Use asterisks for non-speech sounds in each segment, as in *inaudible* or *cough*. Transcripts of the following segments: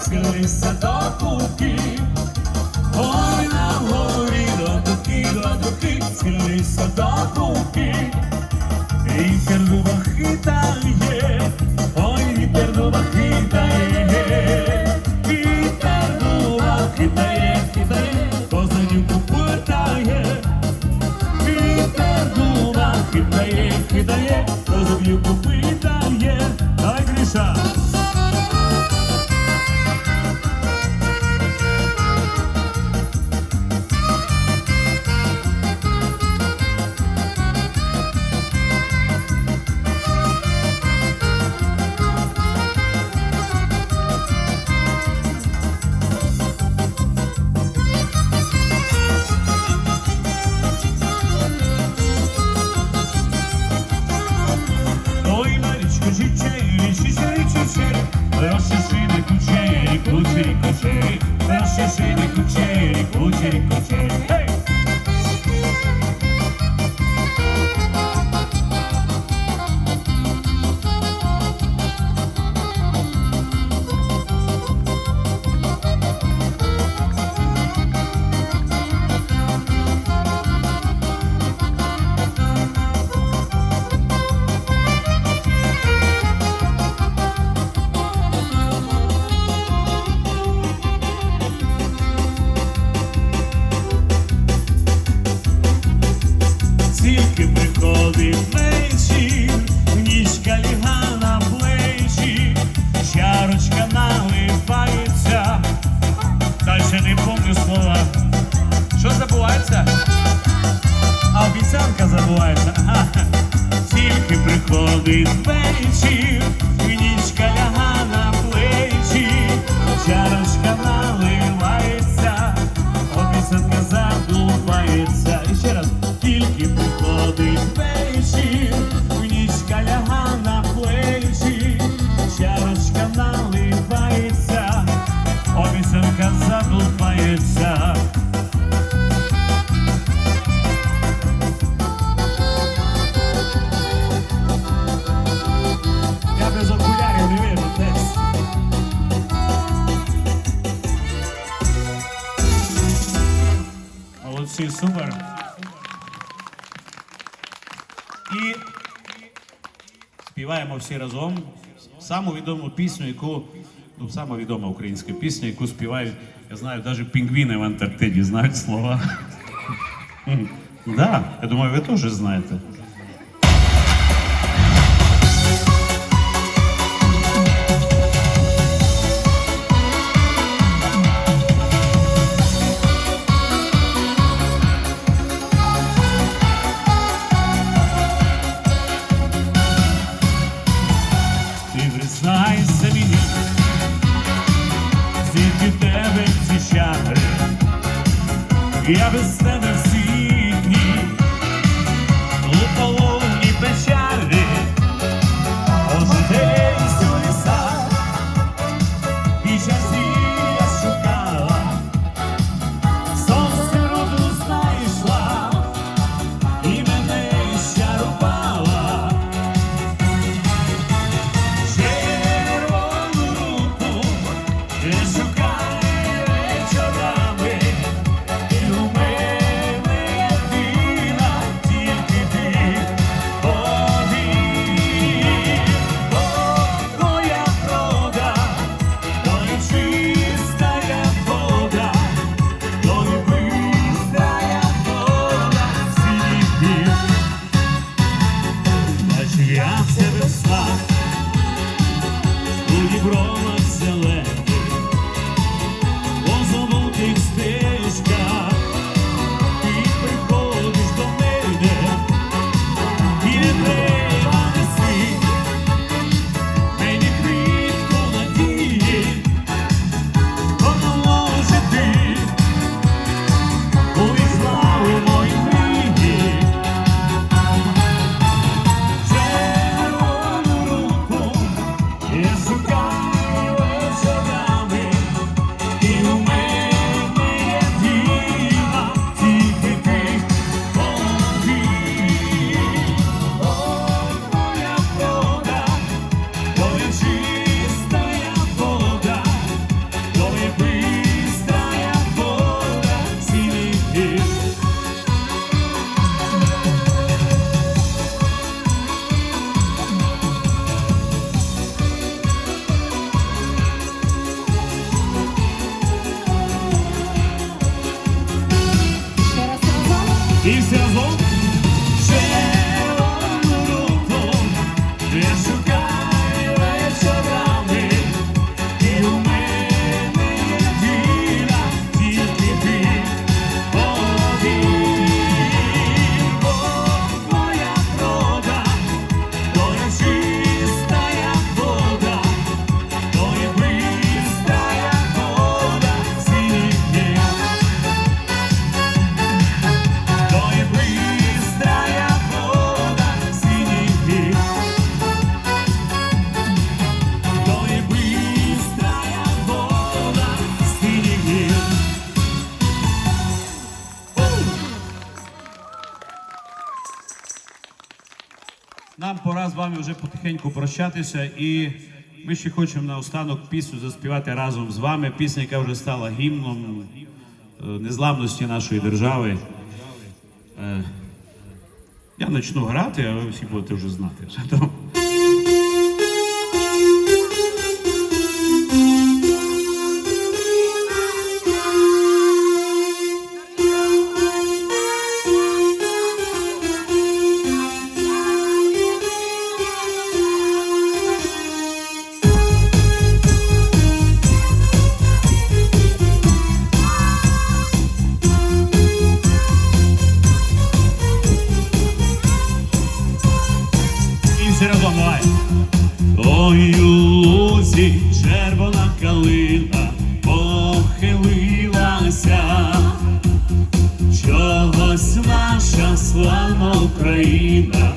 схилися до кубки. Ой, на горі до дуки, до дуки, схилися до кубки. Вітер дуба хитає, ой, вітер дуба хитає, вітер дуба хитає, хитає, козанюку питає. Вітер дуба хитає, хитає, козанюку питає. Забувається? А обіцянка забувається. Тільки приходить вечір, нічка ляга на плечі, чарочка наливається, обіцянка забувається. І ще раз, тільки приходить вечір, нічка ляга на плечі, І співаємо всі разом саму відому пісню, яку ну, сама відома українська пісня, яку співають, я знаю, навіть пінгвіни в Антарктиді знають слова. *laughs* Да, я думаю, ви теж знаєте. це весна, у Діброва. Isso é bom. нам пора з вами вже потихеньку прощатися, і ми ще хочемо наостанок пісню заспівати разом з вами. Пісня, яка вже стала гімном е, незламності нашої держави. Е, я почну грати, а ви всі будете вже знати. квітці червона калина похилилася, чогось наша слава Україна.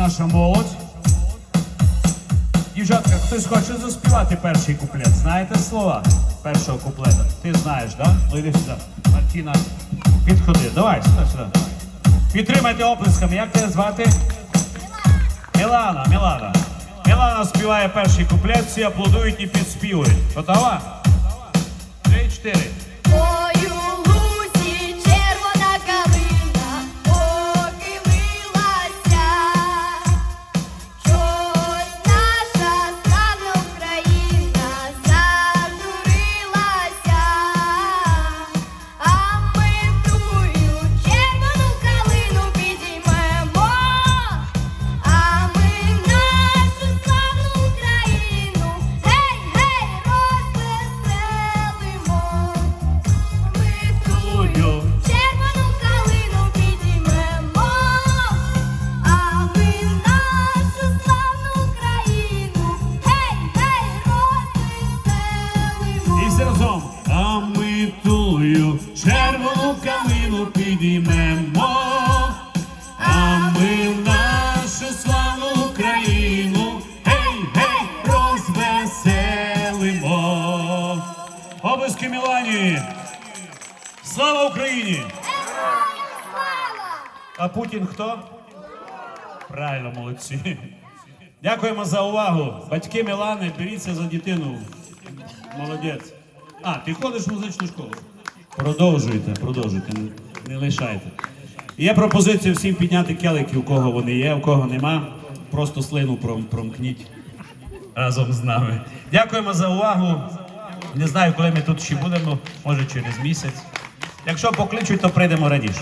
наша молодь. Дівчатка, хтось хоче заспівати перший куплет. Знаєте слова першого куплета? Ти знаєш, так? Да? Ну йди сюди. Мартіна, підходи. Давай, сюди, сюди. Підтримайте оплесками. Як тебе звати? Мілана, Мілана. Мілана співає перший куплет, всі аплодують і підспівують. Готова? Три, чотири. Підіймемо, а ми в нашу славну Україну, гей, гей, розвеселимо. Обиски Мілані! Слава Україні! А Путін хто? Правильно, молодці. Дякуємо за увагу. Батьки Мілани, беріться за дитину. Молодець. А, ти ходиш в музичну школу? Продовжуйте, продовжуйте, не, лишайте. Є пропозиція всім підняти келики, у кого вони є, у кого нема. Просто слину пром, промкніть разом з нами. Дякуємо за увагу. Не знаю, коли ми тут ще будемо, може через місяць. Якщо покличуть, то прийдемо раніше.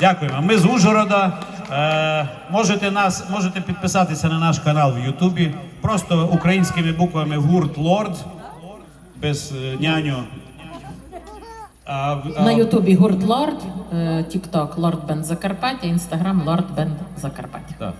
Дякуємо. Ми з Ужгорода. Е, можете нас, можете підписатися на наш канал в Ютубі. Просто українськими буквами гурт Лорд без е, няню. На Ютубі гурт Лорд, е, Тікток Лорд Бенд Закарпаття, Інстаграм Лорд Бенд Закарпаття. Так.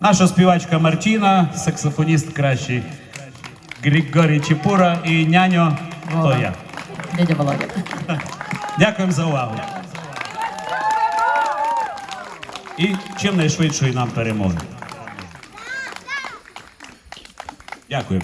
Наша співачка Мартіна, саксофоніст кращий Григорій Чепура і няньо. То я. Дядя Володя. *laughs* Дякуємо за увагу. І чим найшвидшої нам перемоги. Дякую.